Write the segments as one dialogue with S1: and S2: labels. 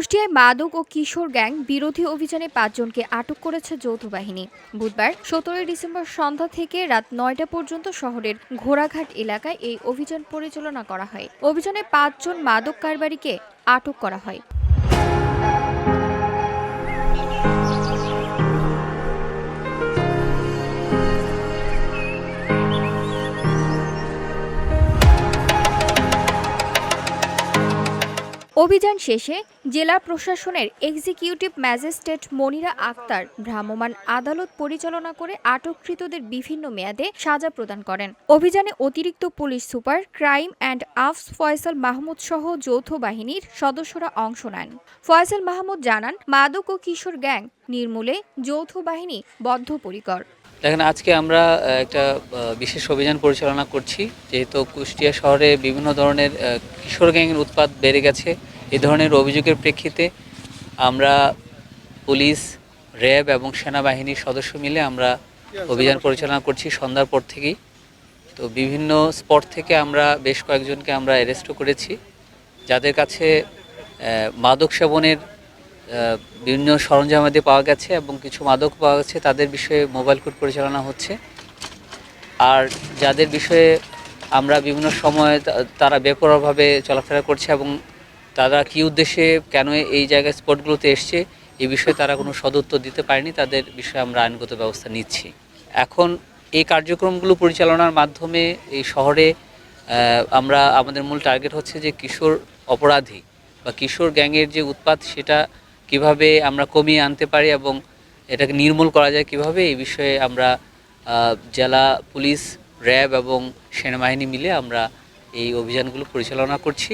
S1: কুষ্টিয়ায় মাদক ও কিশোর গ্যাং বিরোধী অভিযানে পাঁচজনকে আটক করেছে যৌথ বাহিনী। বুধবার সতেরোই ডিসেম্বর সন্ধ্যা থেকে রাত নয়টা পর্যন্ত শহরের ঘোড়াঘাট এলাকায় এই অভিযান পরিচালনা করা হয়। অভিযানে পাঁচজন মাদক কারবারিকে আটক করা হয়। অভিযান শেষে জেলা প্রশাসনের এক্সিকিউটিভ ম্যাজিস্ট্রেট মনিরা আক্তার ভ্রাম্যমাণ আদালত পরিচালনা করে আটককৃতদের বিভিন্ন মেয়াদে সাজা প্রদান করেন। অভিযানে অতিরিক্ত police super, crime and ops Faisal Mahmud সহ যৌথ বাহিনীর সদস্যরা অংশ নেন। ফয়সাল মাহমুদ জানান, মাদক ও কিশোর গ্যাং, নির্মূলে যৌথ বাহিনী বদ্ধপরিকর।
S2: দেখেন, আজকে আমরা একটা বিশেষ অভিযান পরিচালনা করছি। যেহেতু কুষ্টিয়া শহরে বিভিন্ন ধরনের কিশোর গ্যাংয়ের উৎপাদ বেড়ে গেছে। এই ধরনের অভিযোগের প্রেক্ষিতে আমরা পুলিশ, র্যাব এবং সেনাবাহিনীর সদস্য মিলে আমরা অভিযান পরিচালনা করছি সন্ধ্যার পর থেকেই। তো বিভিন্ন স্পট থেকে আমরা বেশ কয়েকজনকে আমরা অ্যারেস্টও করেছি। যাদের কাছে মাদক সেবনের বিভিন্ন সরঞ্জামাদি পাওয়া গেছে এবং কিছু মাদক পাওয়া গেছে, তাদের বিষয়ে মোবাইল কোর্ট পরিচালনা হচ্ছে। আর যাদের বিষয়ে আমরা বিভিন্ন সময় তারা বেপরোয়াভাবে চলাফেরা করছে এবং তারা কী উদ্দেশ্যে কেন এই জায়গায় স্পটগুলোতে এসছে এই বিষয়ে তারা কোনো সদুত্তর দিতে পারেনি, তাদের বিষয়ে আমরা আইনগত ব্যবস্থা নিচ্ছি। এখন এই কার্যক্রমগুলো পরিচালনার মাধ্যমে এই শহরে আমরা, আমাদের মূল টার্গেট হচ্ছে যে কিশোর অপরাধী বা কিশোর গ্যাংয়ের যে উৎপাত, সেটা কীভাবে আমরা কমিয়ে আনতে পারি এবং এটাকে নির্মূল করা যায় কীভাবে, এই বিষয়ে আমরা জেলা পুলিশ, র্যাব এবং সেনাবাহিনী মিলে আমরা এই অভিযানগুলো পরিচালনা করছি।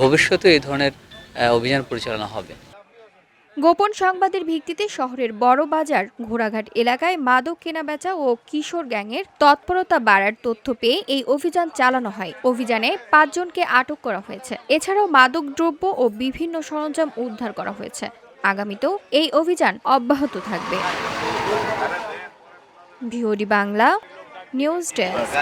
S2: ভবিষ্যতে এই ধরনের অভিযান পরিচালনা হবে।
S1: গোপন সংবাদের ভিত্তিতে শহরের বড় বাজার ঘোড়াঘাট এলাকায় মাদক কেনাবেচা ও কিশোর গ্যাংয়ের তৎপরতা বাড়ার তথ্য পেয়ে এই অভিযান চালানো হয়। অভিযানে পাঁচজনকে আটক করা হয়েছে। এছাড়াও মাদক দ্রব্য ও বিভিন্ন সরঞ্জাম উদ্ধার করা হয়েছে। আগামীতেও এই অভিযান অব্যাহত থাকবে। VOD Bangla news desk.